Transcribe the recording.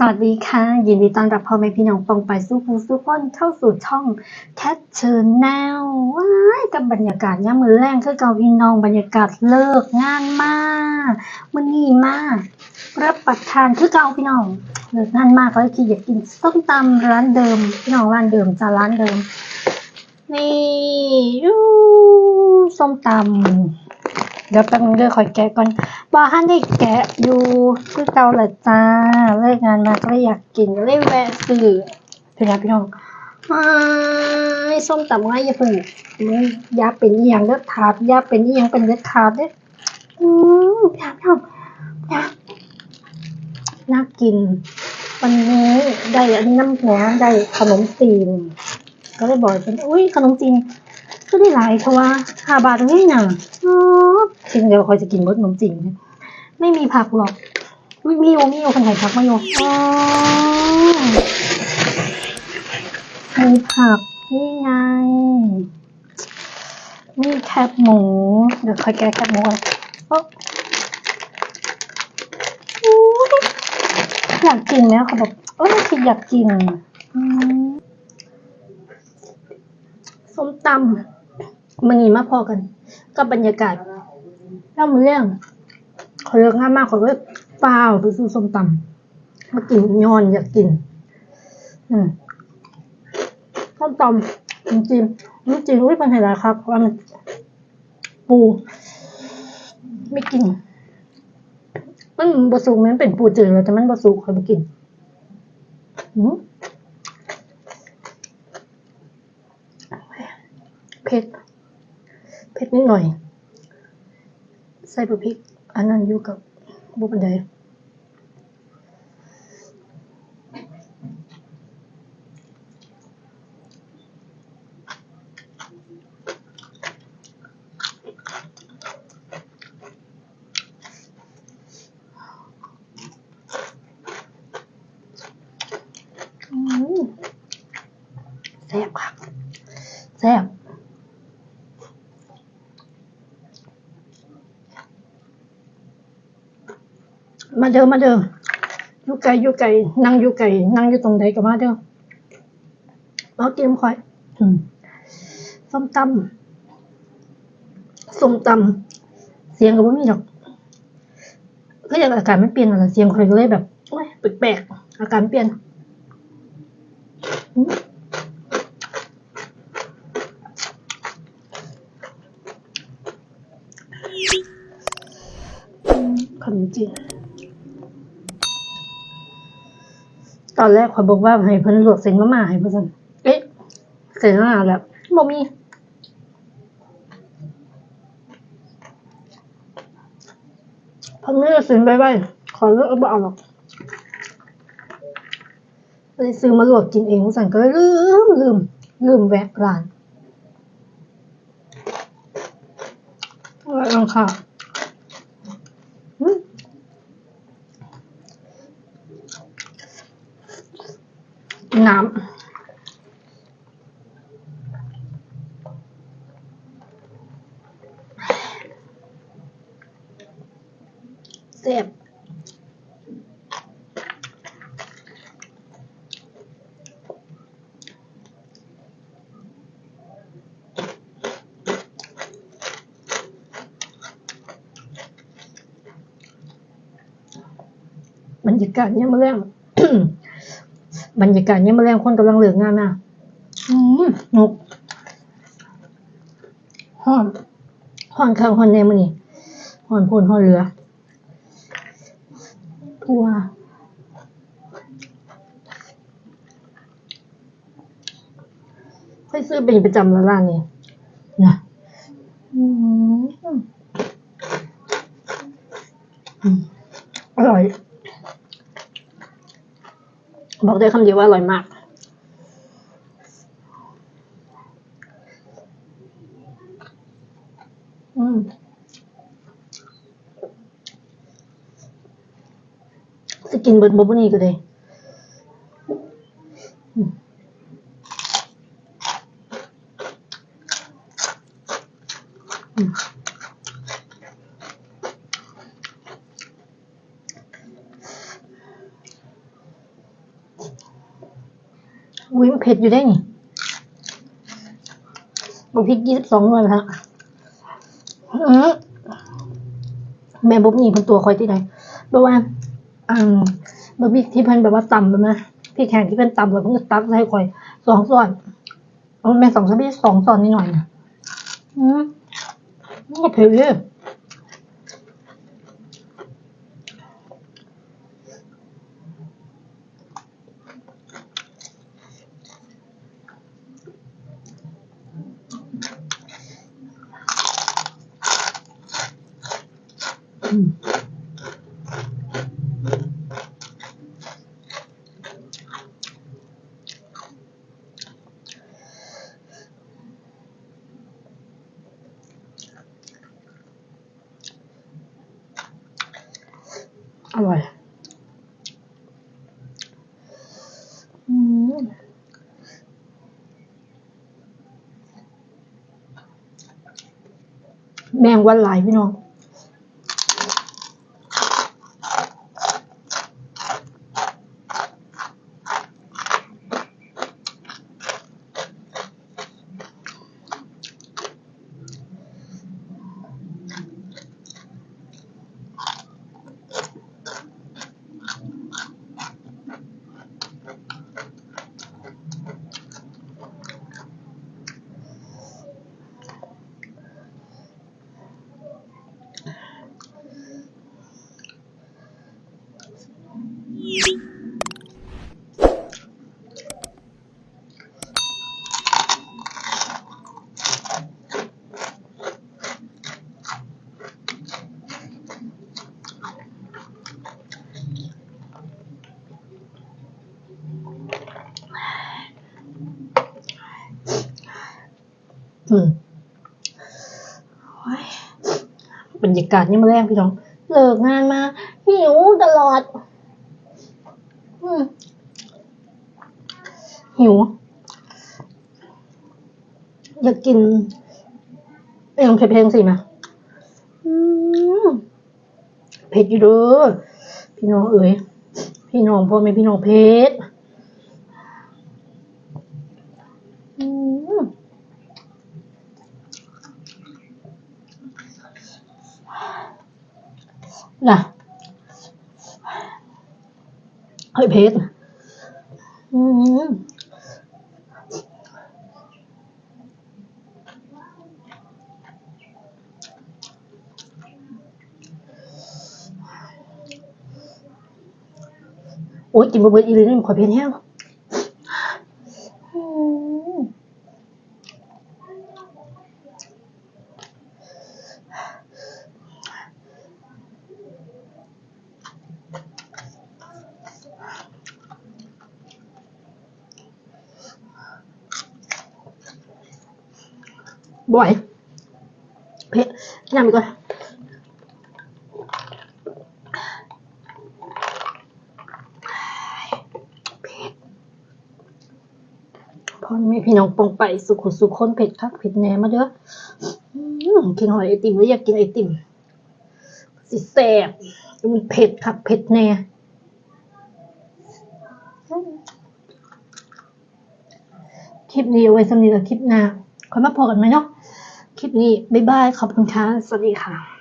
สวัสดีค่ะ ยินดีต้อนรับพ่อแม่พี่น้องปองไปสู้ผู้สู้คนเข้าสู่ช่องแคทเชิญแนวว้ายกับบรรยากาศย่ามือแรงคือเก่าพี่น้องบรรยากาศเลิกงานมากมันนี่มากรับประทานคือเก่าพี่น้องเลิกงานมากก็เลยที่อยากกินส้มตำร้านเดิมพี่น้องร้านเดิมจ้าร้านเดิมนี่ยูส้มตำ เดี๋ยวแป๊บนึงเดี๋ยวคอยแกะก่อนบอกให้ได้แกะอยู่คือเกาแหละจ้าเลิกงานมาก็เลยอยากกินก็เลยแวะซื้อพี่น้องพี่น้องอ้ส้มตำง่ายอย่าเพิ่งมันยาเป็นอย่างเลือดขาดอยาเป็นอย่างเป็นเลือดขาดเด้ออืมพี่น้องพี่น้องพี่น้องน่ากิน วันนี้ได้อันนี้น้ำแหนมได้ขนมจีน ก็เลยบอกเป็นอุ้ยขนมจีน ก็ได้หลายเพราะว่าห้าบาทตรงนี้น่ะอ๋อจริงเดี๋ยวคอยจะกินมดขนมจีนไม่มีผักหรอกอุ้ยมีโยมีโยคนไทยผักมาโยอ๋อมีผักนี่ไง มีแคบหมู เดี๋ยวคอยแกะแคบหมูก่อนโอ๊ะอุ๊ยอยากกินแล้วเขาบอกเออคิดอยากกินอืมส้มตำ มันนี่มาพอกัน กับบรรยากาศย่ำเรื่องขอเลิกงานมากขอก็เปล่าไปซื้อส้มตำมากินย้อนอยากกิน อืมส้มตำจริงๆจริงๆอุ้ยมันไฮไลท์ครับว่ามันปู ไม่กิน มันบะสุกมันเป็นปูจืดเลยแต่มันบะสุกคอยมากินอืมเผ็ด เผ็ดนิดหน่อย ใส่พริก อันนั้นอยู่กับบุบันไดอืมแซ่บค่ะแซ่บ มาเด้อมาเด้ออยู่ไกลอยู่ไกลนั่งอยู่ไกลนั่งอยู่ตรงใดก็มาเด้อเอาเตรียมคอยส้มตำส้มตำเสียงก็บ่มีดอกก็อย่างอากาศมันเปลี่ยนอะไรเสียงคอยก็เลยแบบโอ้ยแปลกๆอาการเปลี่ยนขนมจีน ตอนแรกขอยบอกว่าให้เพิ่นลวกเส้นมาม่าให้เพิ่นซั่นเอ๊ะเส้นมาม่าแล้วบ่มีเพิ่นไม่ได้ซื้อไว้ไว้ขอเลือกเอาบ่เอาหรอกเลยซื้อมาลวกกินเองสั่นก็เลยลืมลืมลืมแวะร้านว่าลังค่ะ น้ำเสียบรรยากาศเนี่ยมาเรื่อง บรรยากาศเนี่ยามมาแรงคนกำลังเหลืองานนะอืมนกห้อนห้อนข้างห้อนแน่มันนี่ห้อนโพนห้อนเรือทัวค่อยซื้อเป็นประจำแล้วร้านนี้นะอืมอืมอร่อย บอกได้คำเดียวว่าอร่อยมาก อืมสกินเบิร์ดบบนี่ก็ได้ อุ้ยมันเผ็ดอยู่ได้นี่บุพริกยี่สิบสองหน่วยนะฮะอือแม่บุ๊บนี่เพิ่นตัวคอยที่ไหนบอกว่าอืมบะพริกที่เพิ่นแบบว่าต่ำแบบนะพริกแห้งที่เพิ่นต่ำแบบเพิ่นก็ตักใส่คอยสองส่วนเอาแม่สองช้อนพี่สองส่วนนิดหน่อยนะอืมมันก็เผ็ดเลย อร่อยอืมแมงวันหลายพี่น้อง บรรยากาศนี่มาแรงพี่น้อง เลิกงานมาหิวตลอดอืมหิว อยากกินเอ็งเผ็ดเพลงสิมาอืมเผ็ดอยู่เด้อพี่น้องเอ๋ยพี่น้องพ่อแม่พี่น้องเผ็ดอืม น่ะเฮ้ ยเพชรโอ้ยกินบะเบิดอีเลยนี่มันขอยเพชรแห้ง บ่อยเพชรยำอีกก่อนพ่อแม่พี่น้องปองไปสุขุสุขคนเผ็ดคักเผ็ดแหนมาเด้อมกินหอยไอติมหรืออยากกินไอติมสิแสบมันเผ็ดคักเผ็ดแหน่คลิปนี้เอาไว้สำหรับคลิปหน้าค่อยมาพอกันไหมเนาะ คลิปนี้ บ๊ายบาย ขอบคุณค่ะ สวัสดีค่ะ